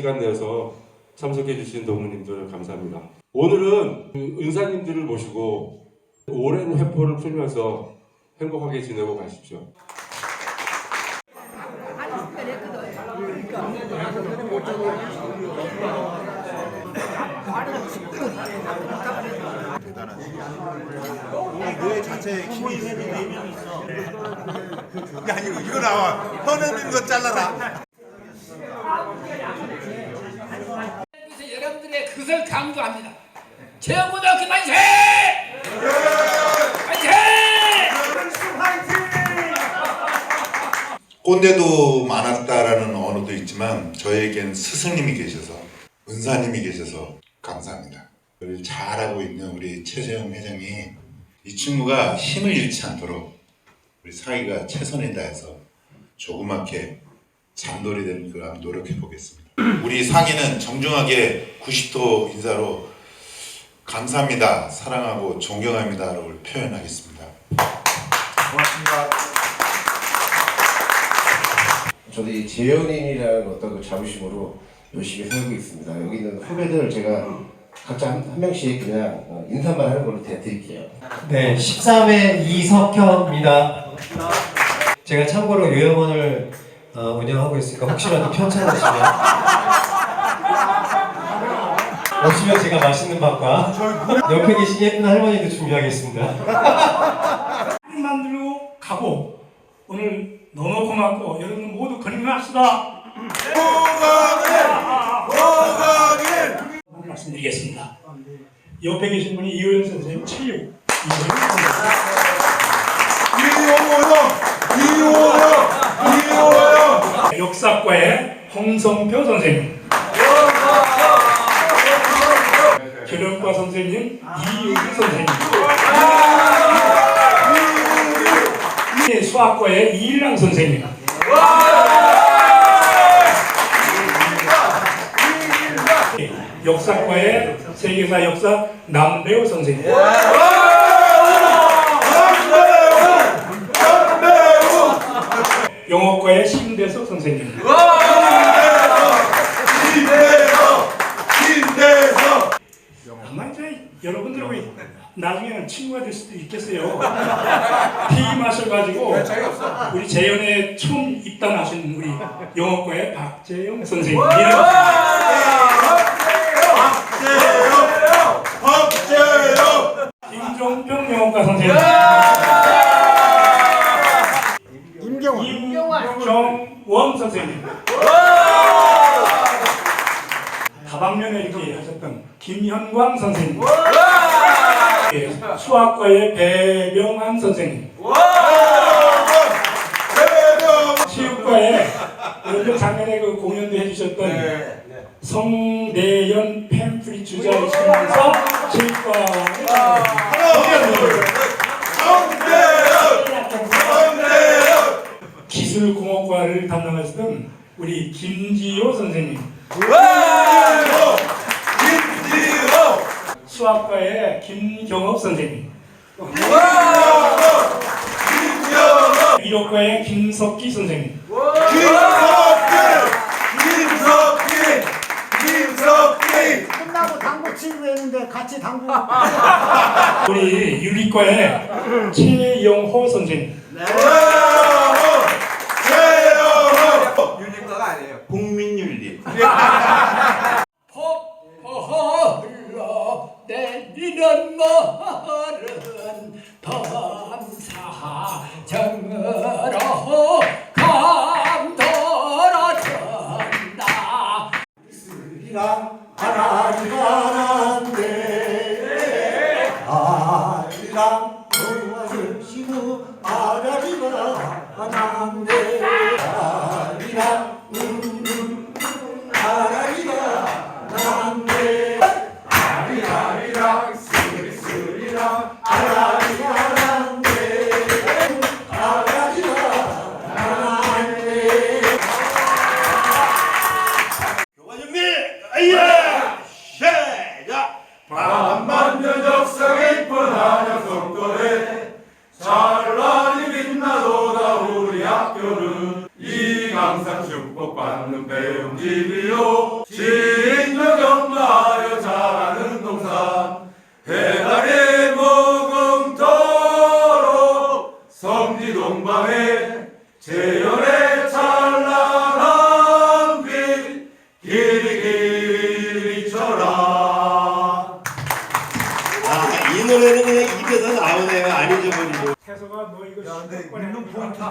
오셔서 참석해 주신 동무님들 감사합니다. 오늘은 그 은사님들을 모시고 오랜 회포를 풀면서 행복하게 지내고 가십시오. 뇌 자체에 힘이 있어. 야 이거 이거 나와. 현우님 거 잘라라. 그래서 여러분들의 그것을 강조합니다. 제고등학교 만세! 만세! 꼰대도 많았다라는 언어도 있지만 저에겐 스승님이 계셔서 은사님이 계셔서 감사합니다. 우리 잘하고 있는 우리 최재형 회장이 이 친구가 힘을 잃지 않도록 우리 사이가 최선을 다해서 조그맣게 잔돌이 되는 걸 한번 노력해 보겠습니다. 우리 상인은 정중하게 90도 인사로 감사합니다, 사랑하고 존경합니다를 표현하겠습니다. 고맙습니다. 저도 이 재연인이라는 어떤 그 자부심으로 열심히 살고 있습니다. 여기 있는 후배들 제가 각자 한, 한 명씩 그냥 어, 인사만 하는 걸로 대드릴게요. 네, 13회 이석현입니다. 제가 참고로 요양원을 어, 운영하고 있으니까 혹시라도 편찮으시면 오시면 제가 맛있는 밥과 옆에 계신 예쁜 할머니도 준비하겠습니다. 만들고 가고 오늘 너무 고맙고 여러분 모두 건강합시다. 말씀드리겠습니다. 옆에 계신 분이 이호연 선생님 체육 이호연 선생님. 역사과의 홍성표 선생님. 교육과 선생님 이유기 선생님. 예, 수학과의 이일랑 선생님. 역사과의 세계사 역사 남배우 선생님. 영어과의 신대석 선생님. 아마 이제 여러분들하고 나중에는 친구가 될 수도 있겠어요. 피 마셔가지고 우리 재연에 처음 입단하신 우리 영어과의 박재영 선생님. 김종평 영어과 선생님. 임경원 선생님. 다방면에 이렇게 하셨던 김현광 선생님. 예, 수학과의 배병환 선생님. 체육과에 작년에 그 공연도 해주셨던 성대연 팸프리 주자이시면서 체육과 기술공학과를 담당하시던 우리 김지호 선생님. 수학과의 김경업 선생님. 위로과의 김석기 선생님. 끝나고 당구 치기로 했는데 같이 당구 우리 윤리과의 최영호 선생님. 허 아리랑 동화를 쉬고 아라리가 난데 아리랑 음 아, 이 노래는 그냥 입에서 나오네요. 안 잊어버리고. 태서가 너 이거 야, 근데 있는 포인트.